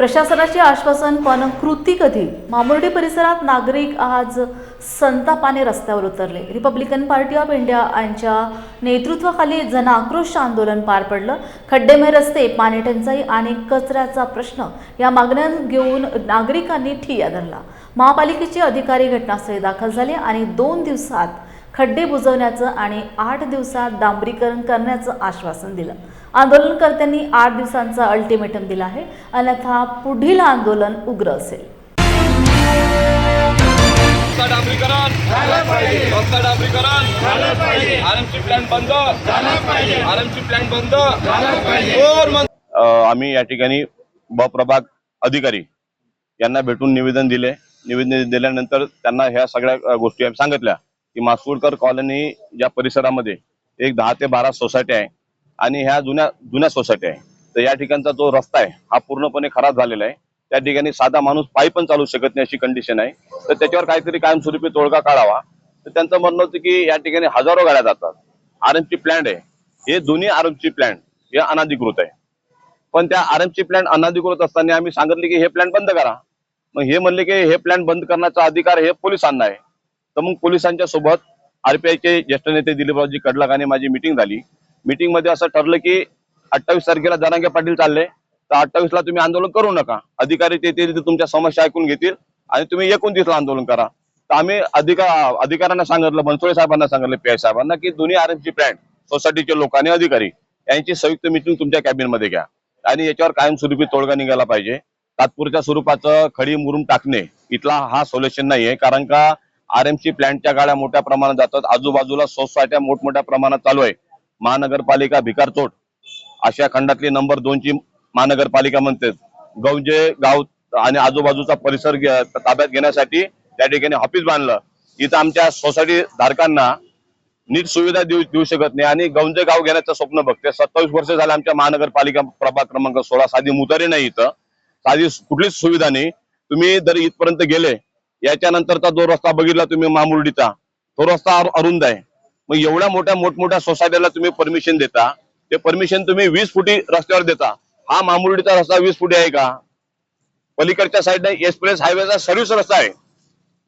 प्रशासनाचे आश्वासन पण कृती कधी? मामुर्डी परिसरात नागरिक आज संतापाने रस्त्यावर उतरले. रिपब्लिकन पार्टी ऑफ इंडिया यांच्या नेतृत्वाखाली जनआक्रोश आंदोलन पार पडलं. खड्डेमय रस्ते पाणी टंचाई आणि कचऱ्याचा प्रश्न या मागण्या घेऊन नागरिकांनी ठिया धरला. महापालिकेचे अधिकारी घटनास्थळी दाखल झाले आणि दोन दिवसात खड्डे बुजवण्याचं आणि आठ दिवसात डांबरीकरण करण्याचं आश्वासन दिलं. आंदोलनकर्त्यांनी आठ दिवसांचा अल्टिमेटम दिला आहे. अन्यथा पुढील आंदोलन उग्र असेल. रस्ता डांबरीकरण रस्ता डांबरीकरण आरएमसी प्लॅन बंद. आरएमसी प्लॅन बंद. कोण म्हणतं? अ, आम्ही या ठिकाणी ब प्रभाग अधिकारी यांना भेटून निवेदन दिले. निवेदन दिल्यानंतर त्यांना ह्या सगळ्या गोष्टी आम्ही सांगितल्या की मासुळकर कॉलनी या परिसरामध्ये एक दहा ते बारा सोसायटी आहे आणि ह्या जुन्या जुन्या सोसायटी आहे. तर या ठिकाणचा जो रस्ता आहे हा पूर्णपणे खराब झालेला आहे. त्या ठिकाणी साधा माणूस पायी पण चालू शकत नाही अशी कंडिशन आहे. तर त्याच्यावर काहीतरी कायमस्वरूपी तोडगा काढावा. तर त्यांचं म्हणणं होतं की या ठिकाणी हजारो गाड्या जातात. आरएमसी प्लॅन्ट आहे. हे दोन्ही ची प्लॅन्ट हे अनाधिकृत आहे. पण त्या आरएमसी प्लॅन अनाधिकृत असताना आम्ही सांगितले की हे प्लॅन बंद करा. मग हे म्हणले की हे प्लॅन बंद करण्याचा अधिकार हे पोलिसांना आहे. तर मग पोलिसांच्या सोबत आरपीआयचे ज्येष्ठ नेते दिलीपरावजी कडलक आणि माझी मिटिंग झाली. मीटिंगमध्ये असं ठरलं की अठ्ठावीस तारखेला जरांगे पाटील चालले. तर अठ्ठावीस ला तुम्ही आंदोलन करू नका. अधिकारी ते तुमच्या समस्या ऐकून घेतील आणि तुम्ही एकोणतीसला आंदोलन करा. तर आम्ही अधिकार अधिकाऱ्यांना सांगितलं बनसोडे साहेबांना सांगितलं पी आय साहेबांना की दोन्ही आरएमसी प्लॅन सोसायटीचे लोक आणि अधिकारी यांची संयुक्त मिटिंग तुमच्या कॅबिनमध्ये घ्या. आणि याच्यावर कायमस्वरूपी तोडगा निघाला पाहिजे. तात्पुरत्या स्वरूपाचं खडी मुरुम टाकणे इथला हा सोल्युशन नाहीये. कारण का आरएमसी प्लॅन्टच्या गाड्या मोठ्या प्रमाणात जातात. आजूबाजूला सोसायट्या मोठमोठ्या प्रमाणात चालू आहे. महानगरपालिका भिकारचोट आशिया खंडातली नंबर दोनची महानगरपालिका म्हणते. गौजे गाव आणि आजूबाजूचा परिसर ताब्यात घेण्यासाठी त्या ठिकाणी ऑफिस बांधलं. इथं आमच्या सोसायटी धारकांना नीट सुविधा देऊ देऊ शकत नाही आणि गौंजे गाव घेण्याचं स्वप्न बघते. सत्तावीस वर्ष झाले आमच्या महानगरपालिका प्रभाग क्रमांक सोळा साधी मुतारी नाही इथं. साधी कुठलीच सुविधा नाही. तुम्ही जर इथपर्यंत गेले याच्यानंतरचा जो रस्ता बघितला तुम्ही मामुर्डीचा तो रस्ता अरुंद आहे. मग एवढ्या मोठ्या मोठमोठ्या सोसायटीला तुम्ही परमिशन देता. ते परमिशन तुम्ही वीस फुटी रस्त्यावर देता. हा मामुर्डीचा रस्ता वीस फुटी आहे का? पलीकडच्या साईडने एक्सप्रेस हायवेचा सर्व्हिस रस्ता आहे.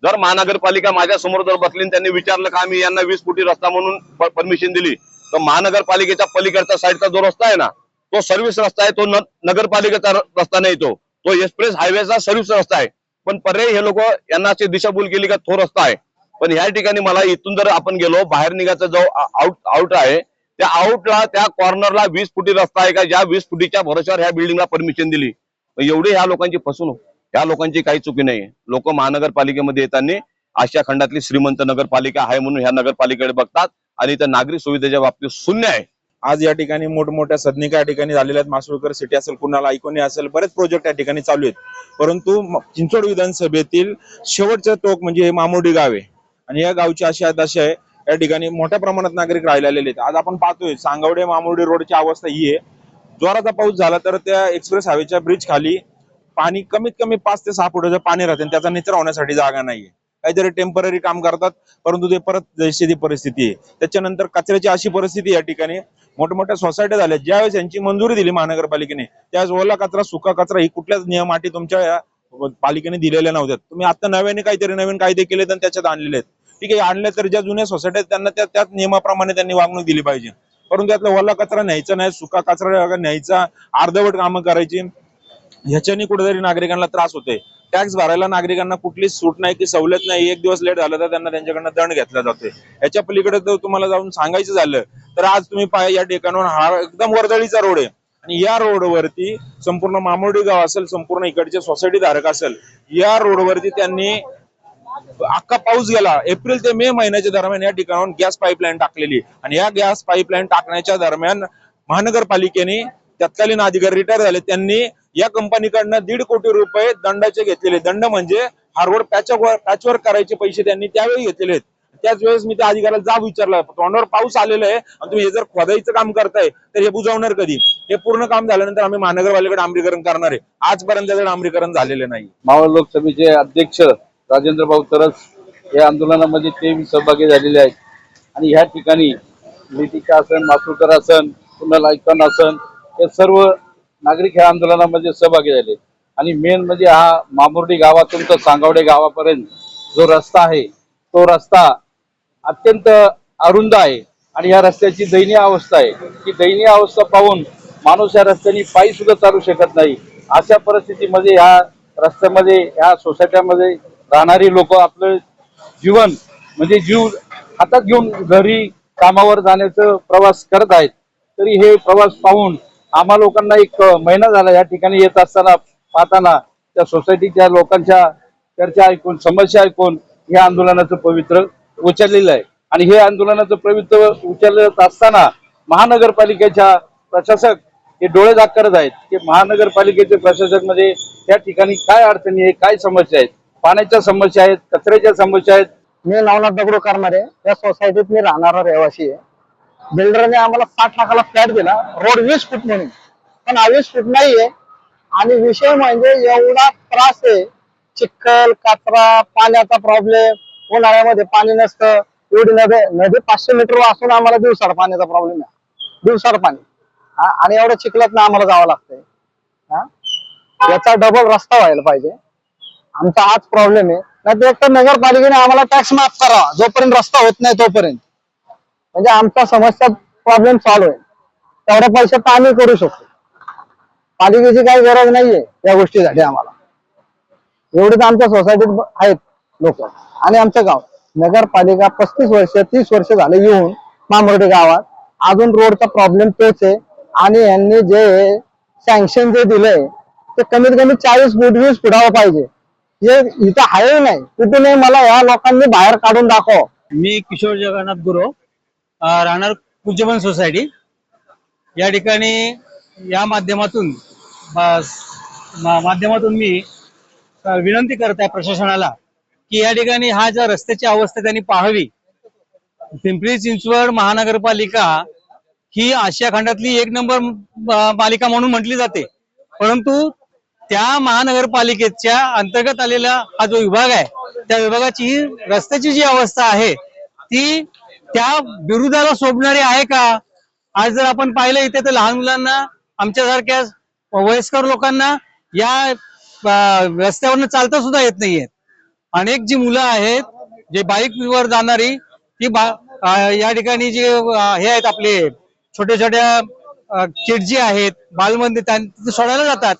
जर महानगरपालिका माझ्यासमोर जर बसली आणि त्यांनी विचारलं का आम्ही यांना वीस फुटी रस्ता म्हणून परमिशन दिली तर महानगरपालिकेच्या पलीकडच्या साईडचा जो रस्ता आहे ना तो सर्व्हिस रस्ता आहे तो न- नगरपालिकेचा रस्ता नाही तो. तो एक्सप्रेस हायवेचा सर्व्हिस रस्ता आहे. पण पर्याय हे लोक यांना अशी दिशाभूल केली का तो रस्ता आहे. पण ह्या ठिकाणी मला इथून जर आपण गेलो बाहेर निघायचा जो आउट आउट आहे त्या आउटला त्या कॉर्नरला वीस फुटी रस्ता आहे का? ज्या वीस फुटीच्या भरोश्यावर ह्या बिल्डिंगला परमिशन दिली. एवढी ह्या लोकांची फसवणूक. ह्या लोकांची काही चुकी नाही लोक महानगरपालिकेमध्ये येताना आशिया खंडातली श्रीमंत नगरपालिका आहे म्हणून ह्या नगरपालिकेकडे बघतात आणि त्या नागरिक सुविधेच्या बाबतीत शून्य आहे. आज या ठिकाणी मोठमोठ्या सदनिका या ठिकाणी झालेल्या आहेत. मासुळकर सिटी असेल कुणाला ऐकोनी असेल बरेच प्रोजेक्ट या ठिकाणी चालू आहेत. परंतु चिंचवड विधानसभेतील शेवटचं टोक म्हणजे हे मामोडी गाव आहे. आणि या गावची अशी आहेत अशी आहे या ठिकाणी मोठ्या प्रमाणात नागरिक राहिलेले आहेत. आज आपण पाहतोय सांगवडे मामुर्डी रोडची अवस्था ही आहे. जोराचा पाऊस झाला तर त्या एक्सप्रेस हायवेच्या ब्रिज खाली पाणी कमीत कमी पाच ते सहा फुटाचं पाणी राहते त्याचा निचरा होण्यासाठी जागा नाहीये. काहीतरी टेंपररी काम करतात परंतु ते परत जैशी ती परिस्थिती आहे. त्याच्यानंतर कचऱ्याची अशी परिस्थिती या ठिकाणी. मोठमोठ्या सोसायट्या झाल्या. ज्यावेळेस यांची मंजुरी दिली महानगरपालिकेने त्यावेळेस ओला कचरा सुका कचरा ही कुठल्याच नियम अटी तुमच्या पालिकेने दिलेल्या नव्हत्या. तुम्ही आता नव्याने काहीतरी नवीन कायदे केले आणि त्याच्यात आणलेले आहेत. ठीक आहे आणलं तर ज्या जुन्या सोसायट्या आहेत त्यांना त्या त्याच नियमाप्रमाणे त्यांनी वागणूक दिली पाहिजे. परंतु त्यातला ओला कचरा न्यायचा नाही सुका कचरा न्यायचा अर्धवट कामं करायची ह्याच्याने कुठेतरी नागरिकांना त्रास होतोय. टॅक्स भरायला नागरिकांना कुठलीच सूट नाही की सवलत नाही एक दिवस लेट झालं तर त्यांना त्यांच्याकडनं दंड घेतला जातोय. याच्या पलीकडे जर तुम्हाला जाऊन सांगायचं झालं तर आज तुम्ही पाहा या ठिकाणावर हा एकदम वर्दळीचा रोड आहे. आणि या रोडवरती संपूर्ण मामोडी गाव असेल संपूर्ण इकडचे सोसायटी धारक असेल या रोडवरती त्यांनी अख्खा पाऊस गेला. एप्रिल ते मे महिन्याच्या दरम्यान या ठिकाणाहून गॅस पाईपलाईन टाकलेली. आणि या गॅस पाईपलाईन टाकण्याच्या दरम्यान महानगरपालिकेने तत्कालीन अधिकारी रिटायर झाले. त्यांनी या कंपनीकडनं दीड कोटी रुपये दंडाचे घेतलेले. दंड म्हणजे हार्वर्ड पॅचवर पॅचवर करायचे पैसे त्यांनी त्यावेळी घेतलेले आहेत. त्याच वेळेस मी त्या अधिकाऱ्याला जाब विचारला. तोंडावर पाऊस आलेला आहे आणि तुम्ही हे जर खोदाईचं काम करताय तर हे बुजवणार कधी? हे पूर्ण काम झाल्यानंतर आम्ही महानगरपालिकेकडे डांबरीकरण करणार आहे. आजपर्यंत त्याचं डांबरीकरण झालेलं नाही. मावळ लोकसभेचे अध्यक्ष राजेंद्र भाऊ तरस या आंदोलनामध्ये ते सहभागी झालेले आहेत. आणि ह्या ठिकाणी लिटिका आसन मासुळकर आसन पुन्हा लायकन आसन हे सर्व नागरिक ह्या आंदोलनामध्ये सहभागी झाले. आणि मेन म्हणजे हा मामुर्डी गावातून तर सांगवडे गावापर्यंत जो रस्ता आहे तो रस्ता अत्यंत अरुंद आहे. आणि या रस्त्याची दयनीय अवस्था आहे. की दयनीय अवस्था पाहून माणूस या रस्त्याने पायी सुद्धा चालू शकत नाही. अशा परिस्थितीमध्ये ह्या रस्त्यामध्ये ह्या सोसायट्यामध्ये राहणारी लोक आपलं जीवन म्हणजे जीव हातात घेऊन घरी कामावर जाण्याचं प्रवास करत आहेत. तरी हे प्रवास पाहून आम्हा लोकांना एक महिना झाला या ठिकाणी येत असताना पाहताना त्या सोसायटीच्या लोकांच्या चर्चा ऐकून समस्या ऐकून हे आंदोलनाचं पवित्र उचललेलं आहे. आणि हे आंदोलनाचं पवित्र उचलत असताना महानगरपालिकेच्या प्रशासक हे डोळे दाख करत आहेत. की महानगरपालिकेचे प्रशासक म्हणजे मध्ये या ठिकाणी काय अडचणी आहे काय समस्या आहेत? पाण्याच्या समस्या आहेत कचऱ्याच्या समस्या आहेत. मी नवनाथ दगडू करणारे या सोसायटीत मी राहणारा रहिवासी आहे. बिल्डरने आम्हाला साठ लाखाला फ्लॅट दिला रोड वीस फूट म्हणून. पण वीस फूट नाहीये. आणि विषय म्हणजे एवढा त्रास आहे. चिखल कचरा पाण्याचा प्रॉब्लेम उन्हाळ्यामध्ये पाणी नसतं. एवढी नदी नदी पाचशे मीटर असून आम्हाला दिवसाड पाण्याचा प्रॉब्लेम आहे. दिवसाड पाणी. हा, आणि एवढं चिखलात आम्हाला जावं लागतंय. हा? याचा डबल रस्ता व्हायला पाहिजे. आमचा हाच प्रॉब्लेम आहे. नाही एक तर नगरपालिकेने आम्हाला टॅक्स माफ करावा जोपर्यंत रस्ता होत नाही तोपर्यंत. म्हणजे आमचा समस्या प्रॉब्लेम सॉल्व्ह होईल. तेवढ्या पैशात आम्ही करू शकतो. पालिकेची काही गरज नाहीये या गोष्टीसाठी आम्हाला. एवढेच आमच्या सोसायटीत आहेत लोक. आणि आमचं गाव. नगरपालिका पस्तीस वर्ष तीस वर्ष झाले येऊन मामर्डे गावात. अजून रोडचा प्रॉब्लेम तोच आहे. आणि यांनी जे सँक्शन जे दिलंय ते कमीत कमी चाळीस फूट वीस फुटावं पाहिजे. हे इथं आहे नाही. कुठूनही मला या लोकांनी बाहेर काढून दाखव. मी किशोर जगन्नाथ गुरव राहणार कुंजबन सोसायटी. या ठिकाणी या माध्यमातून माध्यमातून मी विनंती करत आहे प्रशासनाला की या ठिकाणी हा ज्या रस्त्याची अवस्था त्यांनी पाहावी पिंपरी चिंचवड महानगरपालिका ही आशिया खंडातली एक नंबर मालिका पालिका म्हणून म्हटली जाते. परंतु त्या महानगरपालिकेच्या अंतर्गत आलेला हा जो विभाग आहे त्या विभागाची ही रस्त्याची जी अवस्था आहे ती त्या विरोधाला शोभणारी आहे का? आज जर आपण पाहिलं इथे तर लहान मुलांना आमच्यासारख्या वयस्कर लोकांना या रस्त्यावरनं चालता सुद्धा येत नाहीये अनेक जी मुलं आहेत जे बाईकवर जाणारी ती बा या ठिकाणी जे हे आहेत आपले छोट्या छोट्या किट जी आहेत बालमंदिर त्यांना तिथे सोडायला जातात.